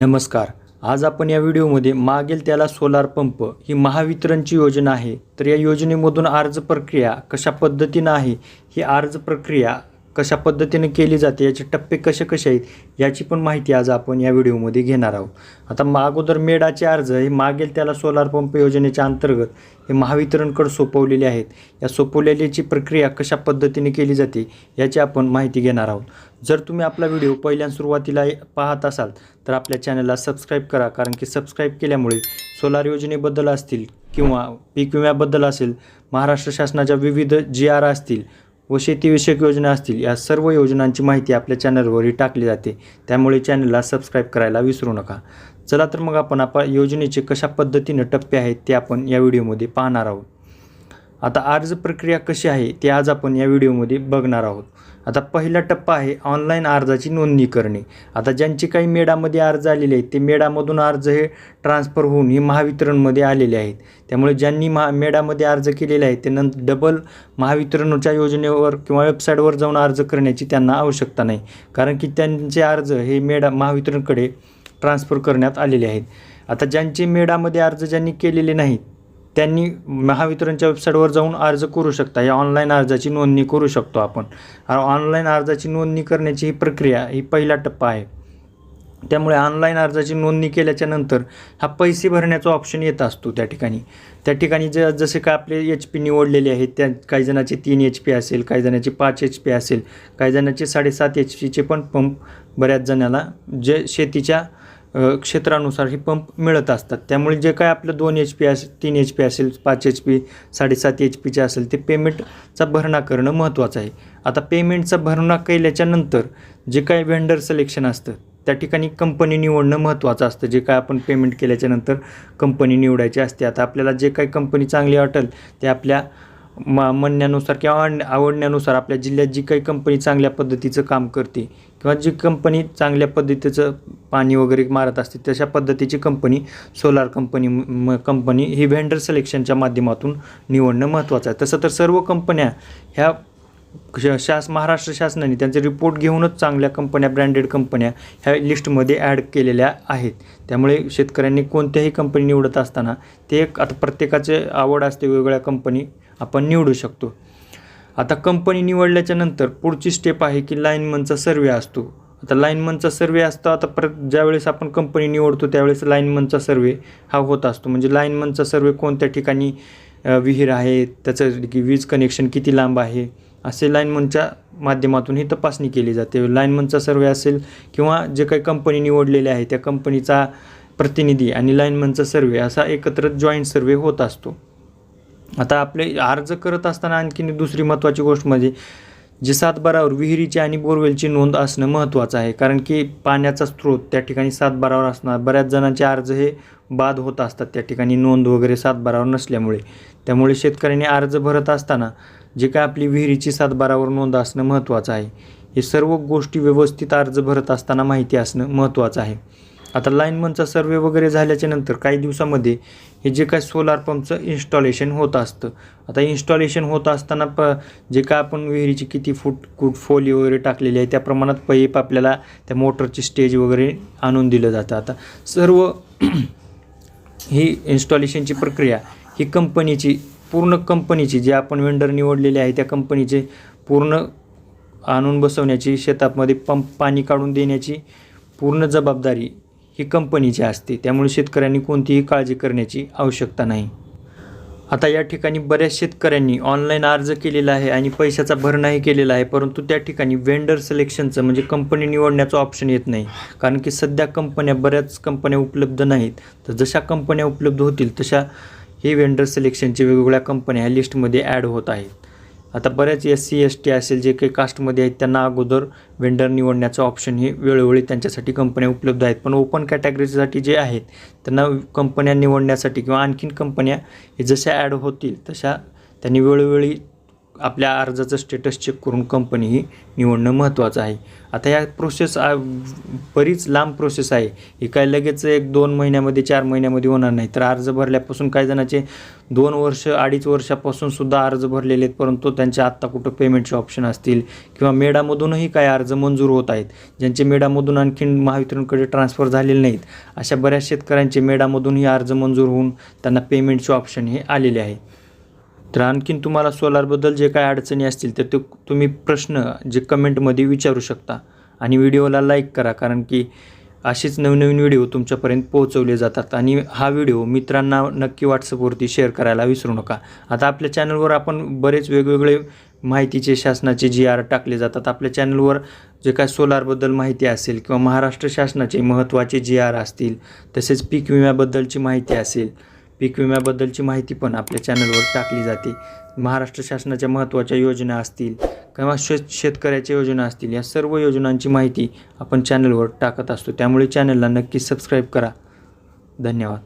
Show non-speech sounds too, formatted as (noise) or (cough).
नमस्कार. आज आपण या व्हिडिओमध्ये मागेल त्याला सोलार पंप ही महावितरणची योजना आहे. तर या योजनेमधून अर्ज प्रक्रिया कशा पद्धतीनं आहे ही अर्ज प्रक्रिया कशा पद्धतीने केली जाते याचे टप्पे कसे कसे आहेत याची पण माहिती आज आपण या व्हिडिओमध्ये घेणार आहोत. आता मागोदर मेडाचे अर्ज हे मागेल त्याला सोलार पंप योजनेच्या अंतर्गत हे महावितरणकडे सोपवलेले आहेत. या सोपवलेल्याची प्रक्रिया कशा पद्धतीने केली जाते याची आपण माहिती घेणार आहोत. जर तुम्ही आपला व्हिडिओ पहिल्या सुरुवातीला पाहत असाल तर आपल्या चॅनलला सबस्क्राईब करा कारण की सबस्क्राईब केल्यामुळे सोलार योजनेबद्दल असतील किंवा पीक विम्याबद्दल असेल महाराष्ट्र शासनाच्या विविध जी आर असतील व शेतीविषयक योजना असतील या सर्व योजनांची माहिती आपल्या चॅनलवरही टाकली जाते. त्यामुळे चॅनलला सबस्क्राईब करायला विसरू नका. चला तर मग आपण आपण योजनेचे कशा पद्धतीनं टप्पे आहेत ते आपण या व्हिडिओमध्ये पाहणार आहोत. आता अर्ज प्रक्रिया कशी आहे ते आज आपण या व्हिडिओमध्ये बघणार आहोत. आता पहिला टप्पा आहे ऑनलाईन अर्जाची नोंदणी करणे. आता ज्यांचे काही मेडामध्ये अर्ज आलेले आहेत ते मेडामधून अर्ज हे ट्रान्सफर होऊन हे महावितरणमध्ये आलेले आहेत. त्यामुळे ज्यांनी महा मेडामध्ये अर्ज केलेले आहेत ते नंतर डबल महावितरणच्या योजनेवर किंवा वेबसाईटवर जाऊन अर्ज करण्याची त्यांना आवश्यकता नाही. कारण की त्यांचे अर्ज हे मेडा महावितरणकडे ट्रान्सफर करण्यात आलेले आहेत. आता ज्यांचे मेडामध्ये अर्ज ज्यांनी केलेले नाहीत त्यांनी महावितरणच्या वेबसाईटवर जाऊन अर्ज करू शकता. या ऑनलाईन अर्जाची नोंदणी करू शकतो आपण. ऑनलाईन अर्जाची नोंदणी करण्याची ही प्रक्रिया ही पहिला टप्पा आहे. त्यामुळे ऑनलाईन अर्जाची नोंदणी केल्याच्यानंतर हा पैसे भरण्याचा ऑप्शन येत असतो त्या ठिकाणी. त्या ठिकाणी ज जसे का आपले एच पी निवडलेले आहेत त्या काही जणाचे तीन एच पी असेल काही जणाचे पाच एच पी असेल काही जणाचे साडेसात एच पीचे पण पंप बऱ्याच जणाला जे शेतीच्या क्षेत्रानुसार हे पंप मिळत असतात. त्यामुळे जे काय आपलं दोन एच पी असेल तीन एच पी असेल पाच एच पी साडेसात एच पीचे असेल ते पेमेंटचा भरणा करणं महत्त्वाचं आहे. आता पेमेंटचा भरणा केल्याच्यानंतर जे काय व्हेंडर सिलेक्शन असतं त्या ठिकाणी कंपनी निवडणं महत्त्वाचं असतं. जे काय आपण पेमेंट केल्याच्यानंतर कंपनी निवडायची असते. आता आपल्याला जे काही कंपनी चांगली वाटेल ते आपल्या म म्हणण्यानुसार किंवा आवडण्यानुसार आपल्या जिल्ह्यात जी काही कंपनी चांगल्या पद्धतीचं काम करते किंवा जी कंपनी चांगल्या पद्धतीचं पाणी वगैरे मारत असते तशा पद्धतीची कंपनी सोलार कंपनी म कंपनी ही व्हेंडर सिलेक्शनच्या माध्यमातून निवडणं महत्त्वाचं आहे. तसं तर सर्व कंपन्या ह्या श- शास महाराष्ट्र शासनाने त्यांचे रिपोर्ट घेऊनच चांगल्या कंपन्या ब्रँडेड कंपन्या ह्या लिस्टमध्ये ॲड केलेल्या आहेत. त्यामुळे शेतकऱ्यांनी कोणत्याही कंपनी निवडत असताना ते एक आता प्रत्येकाचे आवड असते वेगवेगळ्या कंपनी आपण निवडू शकतो. आता कंपनी निवडल्याच्या नंतर पुढची स्टेप आहे की लाईनमनचा सर्वे असतो. आता लाईनमनचा सर्वे असतो आता परत ज्यावेळेस आपण कंपनी निवडतो त्यावेळेस लाईनमनचा सर्वे हा होत असतो. म्हणजे लाईनमनचा सर्वे कोणत्या ठिकाणी विहीर आहे त्याचं की वीज कनेक्शन किती लांब आहे असे लाईनमनच्या माध्यमातून ही तपासणी केली जाते. लाईनमनचा सर्वे असेल किंवा जे काही कंपनी निवडलेले आहे त्या कंपनीचा प्रतिनिधी आणि लाईनमनचा सर्वे असा एकत्र जॉईंट सर्वे होत असतो. आता आपले अर्ज करत असताना आणखीन दुसरी महत्त्वाची गोष्ट म्हणजे जे सातबारावर विहिरीची आणि बोरवेलची नोंद असणं महत्त्वाचं आहे. कारण की पाण्याचा स्रोत त्या ठिकाणी सातबारावर असणार. बऱ्याच जणांचे अर्ज हे बाद होत असतात त्या ठिकाणी नोंद वगैरे सातबारावर नसल्यामुळे. त्यामुळे शेतकऱ्यांनी अर्ज भरत असताना जे काय आपली विहिरीची सातबारावर नोंद असणं महत्त्वाचं आहे. हे सर्व गोष्टी व्यवस्थित अर्ज भरत असताना माहिती असणं महत्त्वाचं आहे. आता लाईनमनचा सर्वे वगैरे झाल्याच्यानंतर काही दिवसामध्ये हे जे काय सोलार पंपचं इन्स्टॉलेशन होत असतं. आता इन्स्टॉलेशन होत असताना प जे काय आपण विहिरीची किती फूट कुट फोली वगैरे टाकलेली आहे त्या प्रमाणात पैप आपल्याला त्या मोटरची स्टेज वगैरे आणून दिलं जातं. आता सर्व (clears throat) ही इन्स्टॉलेशनची प्रक्रिया ही कंपनीची पूर्ण कंपनीची जे आपण वेंडर निवडलेले आहे त्या कंपनीचे पूर्ण आणून बसवण्याची शेतामध्ये पंप पाणी काढून देण्याची पूर्ण जबाबदारी ही कंपनीची असते. त्यामुळे शेतकऱ्यांनी कोणतीही काळजी करण्याची आवश्यकता नाही. आता या ठिकाणी बऱ्याच शेतकऱ्यांनी ऑनलाईन अर्ज केलेला आहे आणि पैशाचा भरणाही केलेला आहे परंतु त्या ठिकाणी वेंडर सिलेक्शनचं म्हणजे कंपनी निवडण्याचं ऑप्शन येत नाही. कारण की सध्या कंपन्या बऱ्याच कंपन्या उपलब्ध नाहीत. तर जशा कंपन्या उपलब्ध होतील तशा हे वेंडर सिलेक्शनचे वेगवेगळ्या कंपन्या ह्या लिस्टमध्ये ॲड होत आहेत. आता बऱ्याच एस सी एस टी असेल जे काही कास्टमध्ये आहेत त्यांना अगोदर वेंडर निवडण्याचं ऑप्शन हे वेळोवेळी त्यांच्यासाठी कंपन्या उपलब्ध आहेत. पण ओपन कॅटेगरीसाठी जे आहेत त्यांना कंपन्या निवडण्यासाठी किंवा आणखीन कंपन्या हे जशा ॲड होतील तशा त्यांनी वेळोवेळी आपल्या अर्जाचं स्टेटस चेक करून कंपनी ही निवडणं महत्त्वाचं आहे. आता या प्रोसेस बरीच लांब प्रोसेस आहे. ही काय लगेच एक दोन महिन्यामध्ये चार महिन्यामध्ये होणार नाही. तर अर्ज भरल्यापासून काही जणांचे दोन वर्ष अडीच वर्षापासून सुद्धा अर्ज भरलेले आहेत. परंतु त्यांचे आत्ता कुठं पेमेंटचे ऑप्शन असतील किंवा मेडामधूनही काही अर्ज मंजूर होत आहेत. ज्यांचे मेडामधून आणखीन महावितरणकडे ट्रान्सफर झालेले नाहीत. अशा बऱ्याच शेतकऱ्यांचे मेडामधूनही अर्ज मंजूर होऊन त्यांना पेमेंटचे ऑप्शन हे आलेले आहे. तर आणखीन तुम्हाला सोलारबद्दल जे काय अडचणी असतील तर ते तुम्ही प्रश्न जे कमेंटमध्ये विचारू शकता. आणि व्हिडिओला लाईक करा कारण की असेच नवनवीन व्हिडिओ तुमच्यापर्यंत पोहोचवले जातात. आणि हा व्हिडिओ मित्रांना नक्की व्हॉट्सअपवरती शेअर करायला विसरू नका. आता आपल्या चॅनलवर आपण बरेच वेगवेगळे माहितीचे शासनाचे जी आर टाकले जातात. आपल्या चॅनलवर जे काय सोलारबद्दल माहिती असेल किंवा महाराष्ट्र शासनाचे महत्त्वाचे जी आर असतील तसेच पीक विम्याबद्दलची माहिती असेल पीक विम्याबद्दलची माहिती पण आपल्या चॅनलवर टाकली जाते. महाराष्ट्र शासनाच्या महत्त्वाच्या योजना असतील किंवा शेत शेतकऱ्याच्या योजना असतील या सर्व योजनांची माहिती आपण चॅनलवर टाकत असतो. त्यामुळे चॅनलला नक्की सबस्क्राईब करा. धन्यवाद.